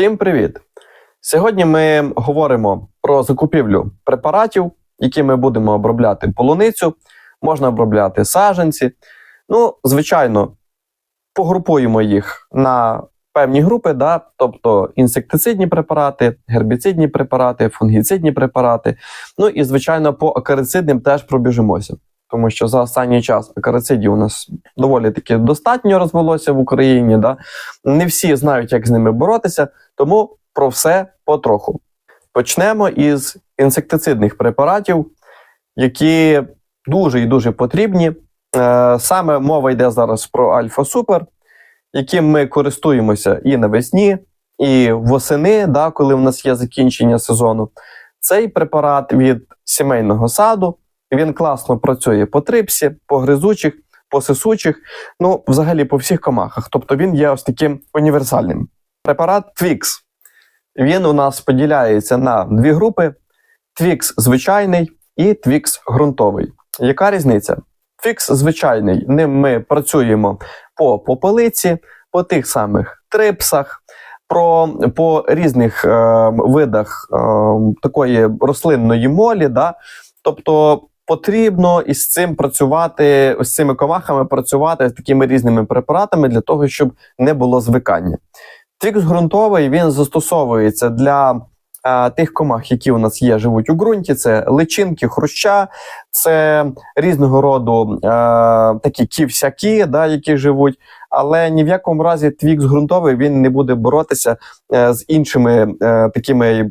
Всім привіт! Сьогодні ми говоримо про закупівлю препаратів, які ми будемо обробляти полуницю, можна обробляти саджанці. Ну, звичайно, погрупуємо їх на певні групи, да? тобто інсектицидні препарати, гербіцидні препарати, фунгіцидні препарати. Ну і, звичайно, по акарицидним теж пробіжимося. Тому що за останній час акарицидів у нас доволі таки достатньо розвелося в Україні. Да? Не всі знають, як з ними боротися, тому про все потроху. Почнемо із інсектицидних препаратів, які дуже і дуже потрібні. Е, Саме мова йде зараз про Альфа Супер, яким ми користуємося і навесні, і восени, да, коли в нас є закінчення сезону. Цей препарат від сімейного саду. Він класно працює по трипсі, по гризучих, по сисучих, ну, взагалі по всіх комахах. Тобто він є ось таким універсальним. Препарат Twix. Він у нас поділяється на дві групи: Twix звичайний і Twix ґрунтовий. Яка різниця? Twix звичайний, ним ми працюємо по попелиці, по тих самих трипсах, про, по різних е, видах е, такої рослинної молі. Да? Тобто потрібно із цим працювати, ось цими комахами працювати з такими різними препаратами для того, щоб не було звикання. Твікс ґрунтовий він застосовується для а, тих комах, які у нас є, живуть у ґрунті. Це личинки, хруща, це різного роду а, такі ківсяки, да, які живуть. Але ні в якому разі твікс ґрунтовий він не буде боротися а, з іншими а, такими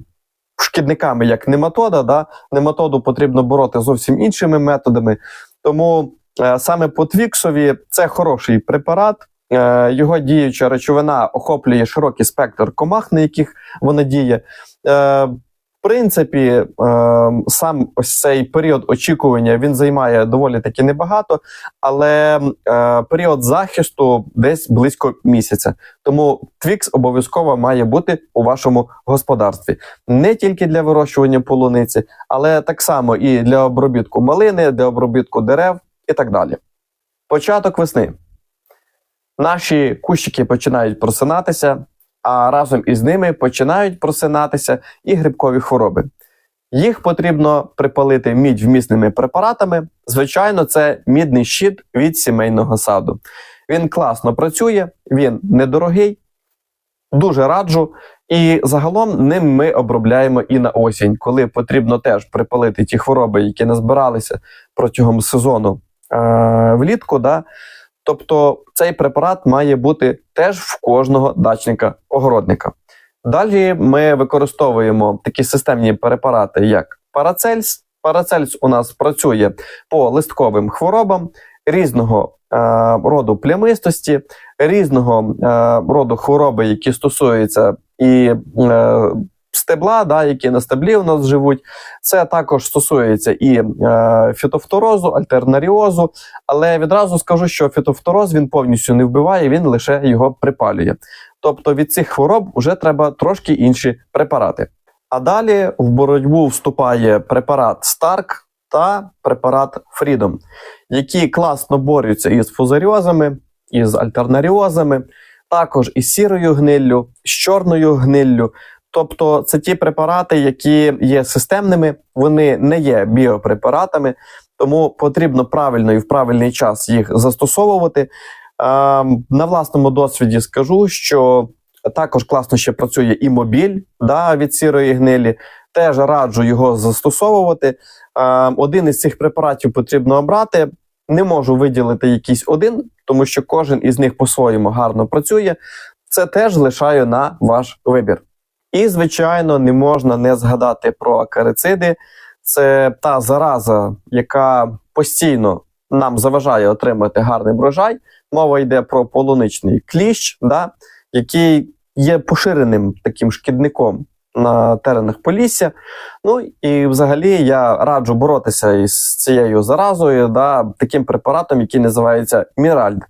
шкідниками, як нематода. Да? Нематоду потрібно бороти зовсім іншими методами. Тому е, саме по твіксові це хороший препарат. Е, його діюча речовина охоплює широкий спектр комах, на яких вона діє. Е, принципі, е, сам ось цей період очікування він займає доволі таки небагато, але е, період захисту десь близько місяця. Тому твікс обов'язково має бути у вашому господарстві не тільки для вирощування полуниці, але так само і для обробітку малини, для обробітку дерев і так далі. Початок весни. Наші кущики починають просинатися, а разом із ними починають просинатися і грибкові хвороби. Їх потрібно припалити мідь вмісними препаратами. Звичайно, це мідний щит від сімейного саду. Він класно працює, він недорогий, дуже раджу. І загалом ним ми обробляємо і на осінь, коли потрібно теж припалити ті хвороби, які назбиралися протягом сезону е- влітку. Да? Тобто цей препарат має бути теж в кожного дачника-огородника. Далі ми використовуємо такі системні препарати, як Парацельс. Парацельс у нас працює по листковим хворобам різного е, роду плямистості, різного е, роду хвороби, які стосуються і е, стебла, да, які на стеблі у нас живуть. Це також стосується і е, фітофторозу, альтернаріозу. Але відразу скажу, що фітофтороз він повністю не вбиває, він лише його припалює. Тобто від цих хвороб вже треба трошки інші препарати. А далі в боротьбу вступає препарат Старк та препарат Freedom, які класно борються із фузаріозами, із альтернаріозами, також із сірою гниллю, з чорною гниллю. Тобто це ті препарати, які є системними, вони не є біопрепаратами, тому потрібно правильно і в правильний час їх застосовувати. На власному досвіді скажу, що також класно ще працює і мобіль да, від сірої гнилі. Теж раджу його застосовувати. Один із цих препаратів потрібно обрати. Не можу виділити якийсь один, тому що кожен із них по-своєму гарно працює. Це теж лишаю на ваш вибір. І, звичайно, не можна не згадати про акарициди. Це та зараза, яка постійно нам заважає отримати гарний врожай. Мова йде про полуничний кліщ, да, який є поширеним таким шкідником на теренах Полісся. Ну і взагалі я раджу боротися із цією заразою, да, таким препаратом, який називається Міральд.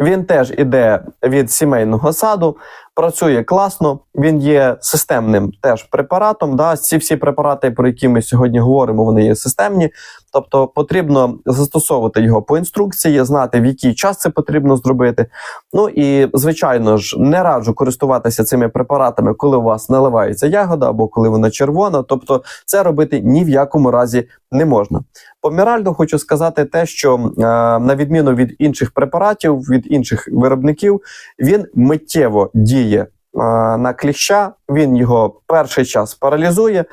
Він теж іде від сімейного саду, працює класно, він є системним теж препаратом. Да? Ці всі препарати, про які ми сьогодні говоримо, вони є системні. Тобто потрібно застосовувати його по інструкції, знати, в який час це потрібно зробити. Ну і звичайно ж, не раджу користуватися цими препаратами, коли у вас наливається ягода або коли вона червона. Тобто, це робити ні в якому разі не можна. По Міральду хочу сказати те, що е, на відміну від інших препаратів, від інших виробників, він миттєво діє е, на кліща, він його перший час паралізує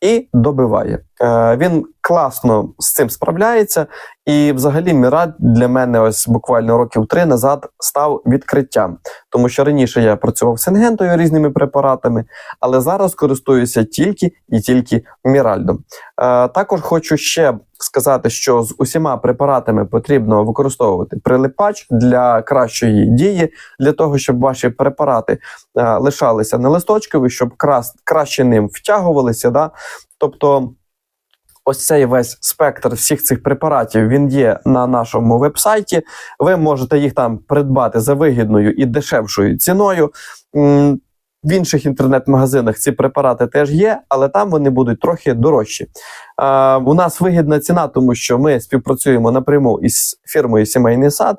і добиває. Е, він класно з цим справляється, і взагалі Міраль для мене ось буквально років три назад став відкриттям, тому що раніше я працював з сингентою різними препаратами, але зараз користуюся тільки і тільки Міральдом. Е, також хочу ще сказати, що з усіма препаратами потрібно використовувати прилипач для кращої дії, для того, щоб ваші препарати е, лишалися не листочкові, щоб крас, краще ним втягувалися. Да? Тобто. Ось цей весь спектр всіх цих препаратів він є на нашому вебсайті. Ви можете їх там придбати за вигідною і дешевшою ціною. В інших інтернет-магазинах ці препарати теж є, але там вони будуть трохи дорожчі. Е, у нас вигідна ціна, тому що ми співпрацюємо напряму із фірмою Сімейний сад.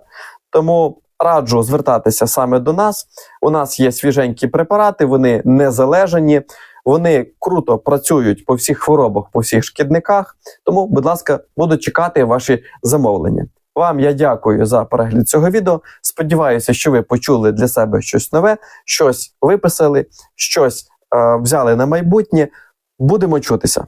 Тому раджу звертатися саме до нас. У нас є свіженькі препарати, вони незалежні, вони круто працюють по всіх хворобах, по всіх шкідниках. Тому, будь ласка, буду чекати ваші замовлення. Вам я дякую за перегляд цього відео. Сподіваюся, що ви почули для себе щось нове, щось виписали, щось е, взяли на майбутнє. Будемо чутися.